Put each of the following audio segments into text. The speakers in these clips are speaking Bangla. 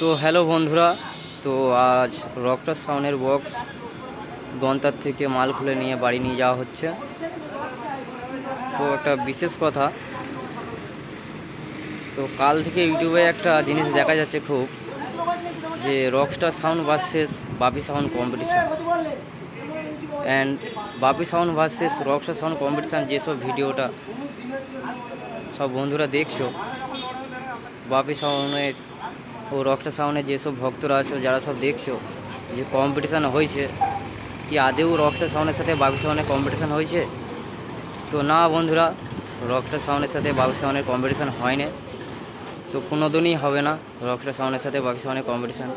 তো হ্যালো বন্ধুরা, তো আজ রকটার সাউনের বক্স গন্তার থেকে মাল খুলে নিয়ে বাড়ি নিয়ে যাওয়া হচ্ছে। তো একটা বিশেষ কথা, তো কাল থেকে ইউটিউবে একটা জিনিস দেখা যাচ্ছে খুব, যে Rockstar sound versus Bapi sound competition and Bapi sound versus Rockstar sound competition যেসব ভিডিওটা সব বন্ধুরা দেখছ, বাপি সাউন্ডের ও রকস্টার সাউন্ডের যেসব ভক্তরা আছো, যারা সব দেখছ, যে কম্পিটিশান হয়েছে, কি আদেও রকস্টার সাউন্ডের সাথে বাপি সাউন্ডের কম্পিটিশান হয়েছে? তো না বন্ধুরা রকস্টার সাউন্ডের সাথে বাপি সাউন্ডের কম্পিটিশান হয় না তো কোনোদিনই হবে না রকস্টার সাউন্ডের সাথে বাপি সাউন্ডের কম্পিটিশান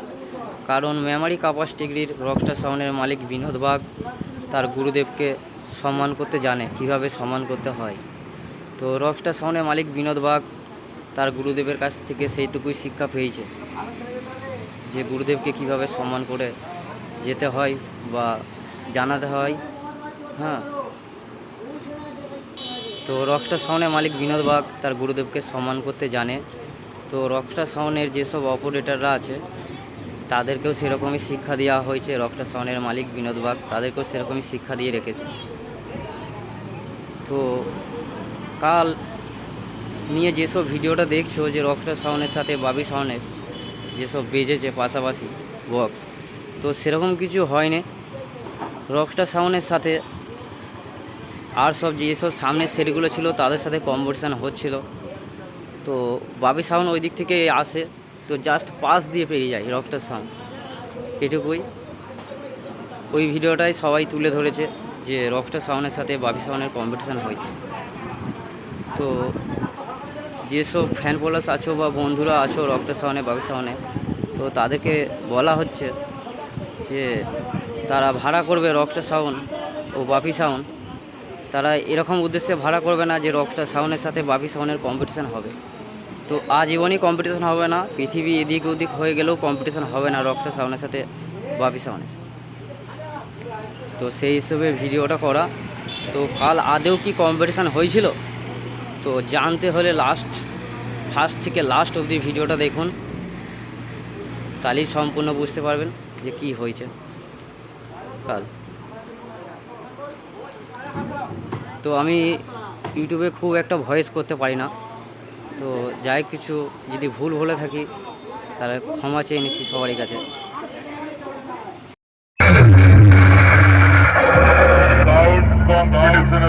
কারণ মেমারি কাপাস ডিগ্রির রকস্টার সাউন্ডের মালিক বিনোদ বাগ, তার গুরুদেবকে সম্মান করতে জানে, কীভাবে সম্মান করতে হয়। তো রকস্টার সাউন্ডের মালিক বিনোদ বাগ তার গুরুদেবের কাছ থেকে সেইটুকুই শিক্ষা পেয়েছে। যে গুরুদেবকে কীভাবে সম্মান করে যেতে হয় বা জানাতে হয় হ্যাঁ। তো রকস্টার সাউন্ডের মালিক বিনোদ বাগ তার গুরুদেবকে সম্মান করতে জানে। তো রকস্টার সাউন্ডের যেসব অপারেটাররা আছে, তাদেরকেও সেরকমই শিক্ষা দেওয়া হয়েছে। রকস্টার সাউন্ডের মালিক বিনোদ বাগ তাদেরকেও সেরকমই শিক্ষা দিয়ে রেখেছে। তো কাল নিয়ে যেসব ভিডিওটা দেখছ, যে রকস্টার সাউন্ডের সাথে বাবি সাউন্ডের যেসব বেজেছে পাশাপাশি বক্স তো সেরকম কিছু হয়নি। রকস্টার সাউন্ডের সাথে আর সব যেসব সামনের সেটগুলো ছিল, তাদের সাথে কম্পিটিশান হচ্ছিল। তো বাবি সাউন্ড ওই দিক থেকে আসে, তো জাস্ট পাস দিয়ে পেরিয়ে যায় রকস্টার সাউন্ড এটুকুই। ওই ভিডিওটাই সবাই তুলে ধরেছে যে রকস্টার সাউন্ডের সাথে বাবি সাউন্ডের কম্পিটিশান হয়েছে। তো যেসব ফ্যান ফলোয়ার্স আছো বা বন্ধুরা আছো রক্ত সাউনে বাবু সাউনে তো তাদেরকে বলা হচ্ছে যে তারা ভাড়া করবে রকস্টার সাউন্ড ও বাপি সাউন্ড তারা এরকম উদ্দেশ্যে ভাড়া করবে না যে রকস্টার সাউন্ডের সাথে বাপি সাউন্ডের কম্পিটিশান হবে। তো আজীবনই কম্পিটিশান হবে না, পৃথিবী এদিক ওদিক হয়ে গেলেও কম্পিটিশান হবে না রকস্টার সাউন্ডের সাথে বাপি সাউন্ডের তো সেই হিসেবে ভিডিওটা করা। তো কাল আদেও কি কম্পিটিশান হয়েছিল? তো জানতে হলে লাস্ট ফার্স্ট থেকে লাস্ট অবধি ভিডিওটা দেখুন। তাহলেই সম্পূর্ণ বুঝতে পারবেন যে কি হয়েছে। কাল। তো আমি ইউটিউবে খুব একটা ভয়েস করতে পারি না। তো যাই কিছু যদি ভুল বলে থাকি, তাহলে ক্ষমা চেয়ে নিচ্ছি সবারই কাছে।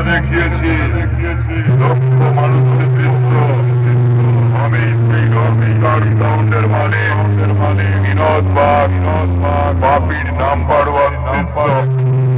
দেখিয়েছি Vinod Bhag, Vinod Bhag, Papi number one, number one.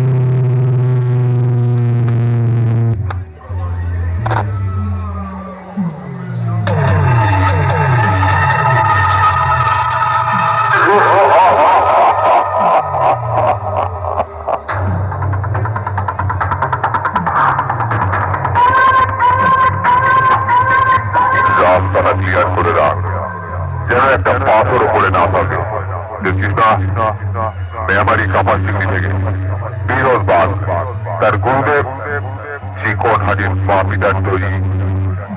চিকন হাজির পাপিটার তৈরি।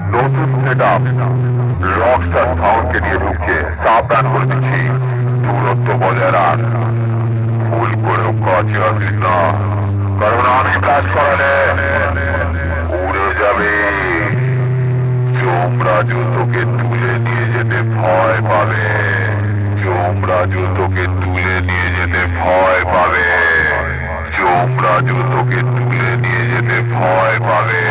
নতুন সেট আপ রকস্টার সাউন্ডকে নিয়ে ঢুকছে সাবধান করে দিচ্ছি। দূরত্ব বজায় রাখ। ভুল করেও কাছে আসিস না। কারণ আমি কাজ করালে উড়ে যাবে। চোমরাজু তোকে তুলে নিয়ে যেতে ভয় পাবে। চোমরাজু তোকে তুলে নিয়ে যেতে ভয় পাবে। চোমরাজু তোকে তুলে নিয়ে যেতে ভয় পাবে।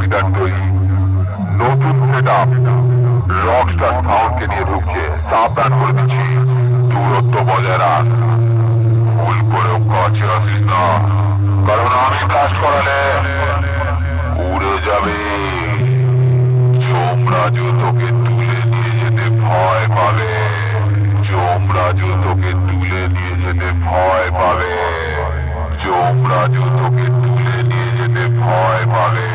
রকস্টার তৈরি নতুন সেট আপ রকস্টার সাউন্ডকে নিয়ে ঢুকছে, সাবধান করে দিচ্ছি, দূরত্ব বজায় রাখ। ভুল করেও কাছে আসিস না, কারণ আমি ব্লাস্ট করালে উড়ে যাবে। চোমরাজু তোকে তুলে নিয়ে যেতে ভয় পাবে। চোমরাজু তোকে তুলে নিয়ে যেতে ভয় পাবে। চোখ রাজু তুলে নিয়ে যেতে ভয় পাবে